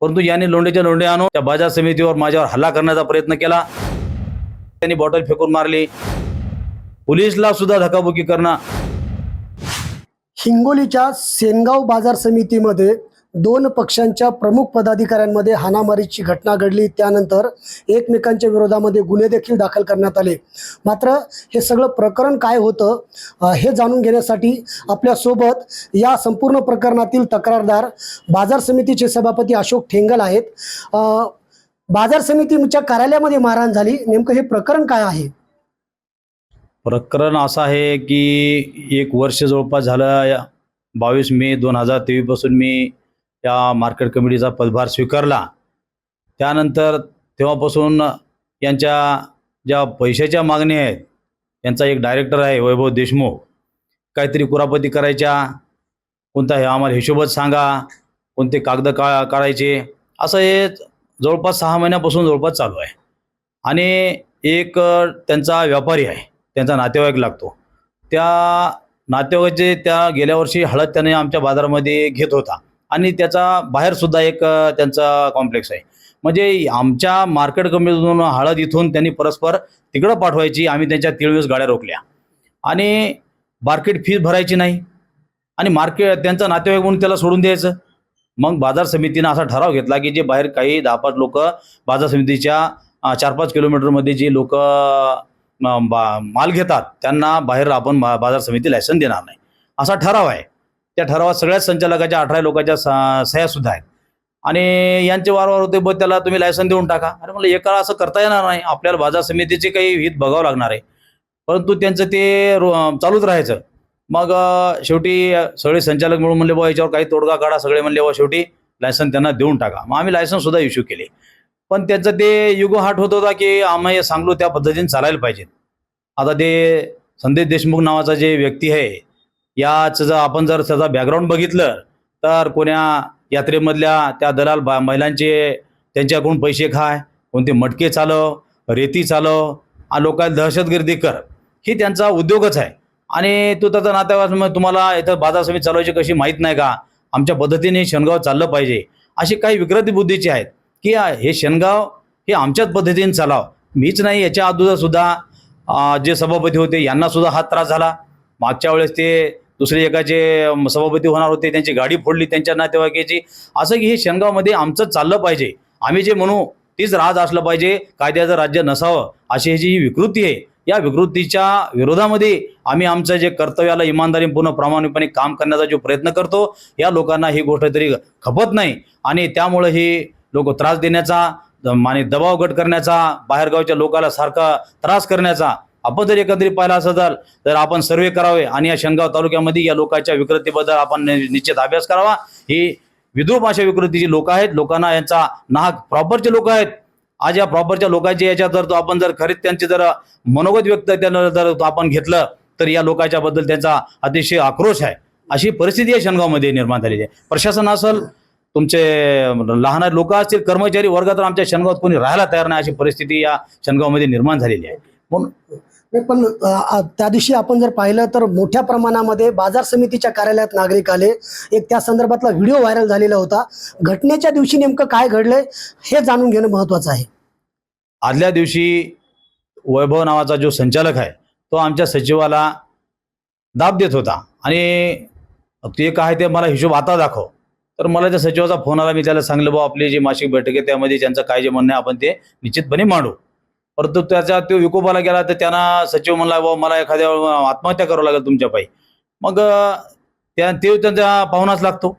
परंतु यांनी लोंढेच्या लोंढे आणून त्या बाजार समितीवर माझ्यावर हल्ला करण्याचा प्रयत्न केला. त्यांनी बॉटल फेकून मारली. पोलिसला सुद्धा धकाबुकी करणं. हिंगोलीच्या सेनगाव बाजार समितीमध्ये दोन पक्षांच्या प्रमुख पदाधिकाऱ्यांमध्ये हानामारीची घटना घडली. त्यानंतर एकमेकांच्या विरोधामध्ये गुन्हे देखील दाखल करण्यात आले. मात्र हे सगळं प्रकरण काय होतं हे जाणून घेण्यासाठी आपल्यासोबत या संपूर्ण प्रकरणातील तक्रारदार बाजार समितीचे सभापती अशोक ठेंगल आहेत. बाजार समितीच्या कार्यालयामध्ये मारहाण झाली. नेमकं हे प्रकरण काय आहे? प्रकरण असं आहे की एक वर्ष जवळपास झालं बावीस मे दोन हजार तेवीसपासून मी त्या मार्केट कमिटीचा पदभार स्वीकारला. त्यानंतर तेव्हापासून यांच्या ज्या पैशाच्या मागण्या आहेत यांचा एक डायरेक्टर आहे वैभव देशमुख. काहीतरी कुरापती करायच्या कोणता हे आम्हाला हिशोबच सांगा कोणते कागद का काढायचे असं हे जवळपास सहा महिन्यापासून जवळपास चालू आहे. आणि एक त्यांचा व्यापारी आहे त्यांचा नातेवाईक लागतो. त्या नातेवाईकाचे त्या गेल्या वर्षी हळद त्याने आमच्या बाजारामध्ये घेत होता. आणि त्याचा बाहेरसुद्धा एक त्यांचा कॉम्प्लेक्स आहे. म्हणजे आमच्या मार्केट कमिटीतून हळद इथून त्यांनी परस्पर तिकडं पाठवायची आम्ही त्यांच्या तिळवीस गाड्या रोखल्या. आणि मार्केट फीज भरायची नाही. आणि मार्केट त्यांचा नातेवाईक म्हणून त्याला सोडून द्यायचं. मग बाजार समितीनं असा ठराव घेतला की जे बाहेर काही दहा पाच लोक बाजार समितीच्या चार पाच किलोमीटरमध्ये जे लोक माल घेतात त्यांना बाहेर आपण बाजार समिती लायसन देणार नाही. असा ठराव आहे. त्या ठरावात सगळ्याच संचालकाच्या अठरा लोकांच्या स- सह्या सुद्धा आहेत. आणि यांचे वारंवार होते बघ त्याला तुम्ही लायसन देऊन टाका. अरे म्हणलं एका असं करता येणार नाही. आपल्याला बाजार समितीचे काही हित बघावं लागणार आहे. परंतु त्यांचं ते रो- चालूच राहायचं. मग शेवटी सगळे संचालक मिळून म्हणले बा याच्यावर काही तोडगा काढा. सगळे म्हणले बा शेवटी लायसन त्यांना देऊन टाका. मग आम्ही लायसन सुद्धा इश्यू केले. पण त्यांचं ते युगो हाट होत होता की आम्ही हे सांगलो त्या पद्धतीने चालायला पाहिजे. आता ते संदेश देशमुख नावाचा जे व्यक्ती आहे याच जर आपण जर त्याचा बॅकग्राऊंड बघितलं तर कोण्या यात्रेमधल्या त्या दलाल बा महिलांचे त्यांच्याकडून पैसे खाय कोणते मटके चालव रेती चालव आ लोकांना दहशतगर्दी कर ही त्यांचा उद्योगच आहे. आणि तो त्याचा नातेवाईक तुम्हाला इथं बाजार समिती चालवायची कशी माहीत नाही का? आमच्या पद्धतीने शनगाव चाललं पाहिजे. अशी काही विकृती बुद्धीचे आहेत की हे शनगाव हे आमच्याच पद्धतीने चालाव. मीच नाही याच्या अगोदर सुद्धा जे सभापती होते यांना सुद्धा हा त्रास झाला. मागच्या वेळेस ते दुसरे एकाचे जे सभापती होणार होते त्यांची गाडी फोडली त्यांच्या नातेवाईकाची. असं की हे शेणगावमध्ये आमचं चाललं पाहिजे. आम्ही जे म्हणू तीच राज असलं पाहिजे कायद्याचं राज्य नसावं अशी ह्याची ही विकृती आहे. या विकृतीच्या विरोधामध्ये आम्ही आमचं जे कर्तव्याला इमानदारी पूर्ण प्रामाणिकपणे काम करण्याचा जो प्रयत्न करतो या लोकांना ही गोष्ट तरी खपत नाही. आणि त्यामुळे ही लोक त्रास देण्याचा आणि दबाव गट करण्याचा बाहेरगावच्या लोकाला सारखा त्रास करण्याचा आपण जर एकत्रित पाहिला असं तर तर आपण सर्वे करावे आणि या शनगाव तालुक्यामध्ये या लोकांच्या विकृतीबद्दल आपण निश्चित अभ्यास करावा. ही विद्रूप अशा विकृतीची लोक आहेत लोकांना यांचा नाहक प्रॉपरचे लोक आहेत. आज या प्रॉपरच्या लोकांच्या याच्यात जर तो आपण जर खरीच त्यांचे जर मनोगत व्यक्त त्यांना जर तो आपण घेतलं तर या लोकांच्या बद्दल त्यांचा अतिशय आक्रोश आहे. अशी परिस्थिती या शेणगावमध्ये निर्माण झालेली आहे. प्रशासन असेल तुमचे लहान लोक असतील कर्मचारी वर्ग तर आमच्या शनगावात कोणी राहायला तयार नाही अशी परिस्थिती या शेणगावमध्ये निर्माण झालेली आहे. म्हणून नाही, पण त्या दिवशी आपण जर पाहिलं तर मोठ्या प्रमाणामध्ये बाजार समितीच्या कार्यालयात नागरिक आले. एक त्या संदर्भातला व्हिडिओ व्हायरल झालेला होता. घटनेच्या दिवशी नेमकं काय घडलंय हे जाणून घेणं महत्वाचं आहे. आदल्या दिवशी वैभव नावाचा जो संचालक आहे तो आमच्या सचिवाला दाब देत होता. आणि ते काय ते मला हिशोब आता दाखव. तर मला त्या सचिवाचा फोन आला मी त्याला सांगलं भाऊ आपली जी मासिक बैठक आहे त्यामध्ये त्यांचं काय जे म्हणणं आहे आपण ते निश्चितपणे मांडू. परंतु त्याचा तो विकोपाला गेला तर त्यांना सचिव म्हणला बाबा मला एखाद्या आत्महत्या करावं लागेल तुमच्या पायी. मग त्या ते त्यांचा पाहुणाच लागतो.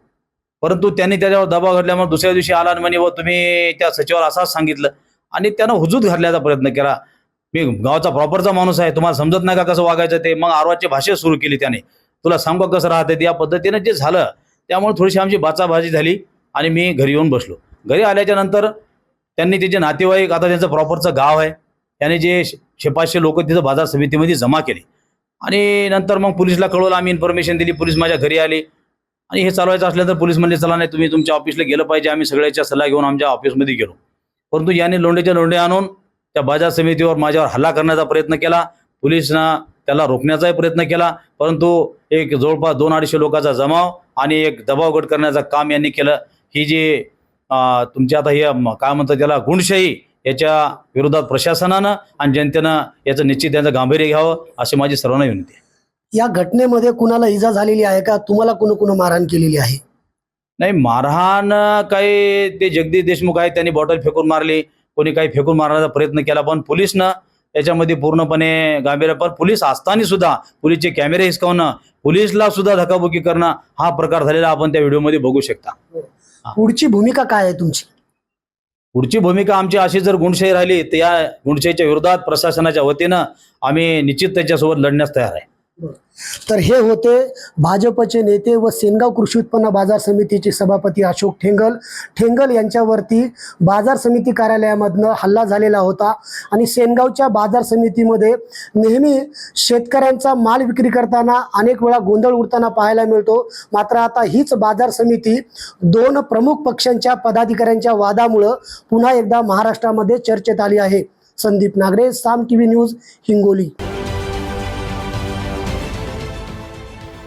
परंतु त्यांनी त्याच्यावर दबाव घातल्यामुळे दुसऱ्या दिवशी आला आणि म्हणे व तुम्ही त्या सचिवाला असाच सांगितलं. आणि त्यानं हुजूत घालण्याचा प्रयत्न केला. मी गावचा प्रॉपरचा माणूस आहे तुम्हाला समजत नाही का कसं वागायचं ते? मग आरवाची भाषा सुरू केली त्याने. तुला सांगू कसं राहते या पद्धतीनं जे झालं त्यामुळे थोडीशी आमची बाचाबाजी झाली आणि मी घरी येऊन बसलो. घरी आल्याच्यानंतर त्यांनी त्याचे नातेवाईक आता त्यांचं प्रॉपरचं गाव आहे त्याने जे शे पाचशे लोक तिथं बाजार समितीमध्ये जमा केले. आणि नंतर मग पोलिसला कळवलं आम्ही इन्फॉर्मेशन दिली पोलीस माझ्या घरी आले. आणि हे चालवायचं असलं तर पोलीस म्हणले चला नाही तुम्ही तुमच्या ऑफिसला गेलं पाहिजे आम्ही सगळ्याच्या सल्ला घेऊन आमच्या ऑफिसमध्ये गेलो. परंतु यांनी लोंढेच्या लोंढे आणून त्या बाजार समितीवर माझ्यावर हल्ला करण्याचा प्रयत्न केला. पोलिसनं त्याला रोखण्याचाही प्रयत्न केला. परंतु एक जवळपास दोन अडीचशे लोकांचा जमाव आणि एक दबाव गट करण्याचं काम यांनी केलं. ही जी तुमच्या आता हे काय म्हणतात त्याला गुणशाही याच्या विरोधात प्रशासनानं आणि जनतेनं याचं निश्चित त्यांचं गांभीर्य घ्यावं अशी माझी सर्वांना विनंती आहे. या घटनेमध्ये कुणाला इजा झालेली आहे का? तुम्हाला कुण कुण मारहाण केलेली आहे? नाही मारहाण काही ते जगदीश देशमुख आहेत त्यांनी बॉटल फेकून मारली. कोणी काही फेकून मारण्याचा प्रयत्न केला पण पोलिसनं याच्यामध्ये पूर्णपणे गांभीर्य पण पोलीस असताना सुद्धा पोलीसचे कॅमेरे हिसकावणं पोलीसला सुद्धा धक्काबुक्की करणं हा प्रकार झालेला आपण त्या व्हिडिओमध्ये बघू शकता. पुढची भूमिका काय आहे तुमची? पुढची भूमिका आमची अशी जर गुंडशाही राहिली तर या गुंडशाहीच्या विरोधात प्रशासनाच्या वतीनं आम्ही निश्चित त्याच्यासोबत लढण्यास तयार आहे. तर हे होते भाजपचे नेते व सेनगाव कृषी उत्पन्न बाजार समितीचे सभापती अशोक ठेंगल. ठेंगल यांच्यावरती बाजार समिती कार्यालयामधनं हल्ला झालेला होता आणि सेनगावच्या बाजार समितीमध्ये नेहमी शेतकऱ्यांचा माल विक्री करताना अनेक वेळा गोंधळ उडताना पाहायला मिळतो. मात्र आता हीच बाजार समिती दोन प्रमुख पक्षांच्या पदाधिकाऱ्यांच्या वादामुळं पुन्हा एकदा महाराष्ट्रामध्ये चर्चेत आली आहे. Sandeep Nagare Saam T V news Hingoli.